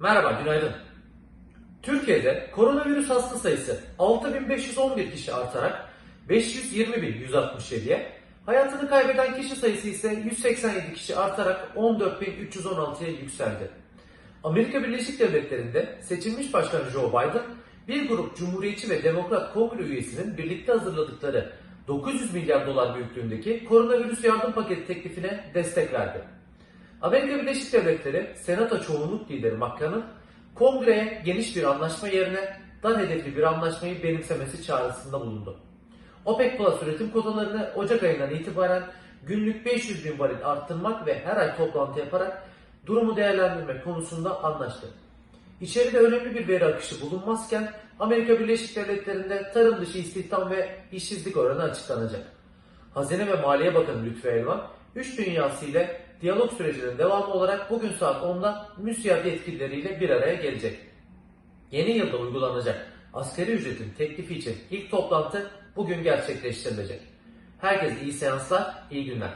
Merhaba, günaydın. Türkiye'de koronavirüs hasta sayısı 6511 kişi artarak 520.167'ye, hayatını kaybeden kişi sayısı ise 187 kişi artarak 14.316'ya yükseldi. Amerika Birleşik Devletleri'nde seçilmiş başkan Joe Biden, bir grup Cumhuriyetçi ve Demokrat Kongre üyesinin birlikte hazırladıkları 900 milyar dolar büyüklüğündeki koronavirüs yardım paketi teklifine destek verdi. Amerika Birleşik Devletleri Senato çoğunluk lideri McConnell, kongreye geniş bir anlaşma yerine dar hedefli bir anlaşmayı benimsemesi çağrısında bulundu. OPEC Plus üretim kotalarını Ocak ayından itibaren günlük 500 bin varil arttırmak ve her ay toplantı yaparak durumu değerlendirmek konusunda anlaştı. İçeride önemli bir veri akışı bulunmazken Amerika Birleşik Devletleri'nde tarım dışı istihdam ve işsizlik oranı açıklanacak. Hazine ve Maliye Bakanı Lütfü Elvan, üç dünyası ile diyalog sürecinin devamı olarak bugün saat 10'da MÜSİAD yetkilileriyle bir araya gelecek. Yeni yılda uygulanacak asgari ücretin teklifi için ilk toplantı bugün gerçekleştirilecek. Herkese iyi seanslar, iyi günler.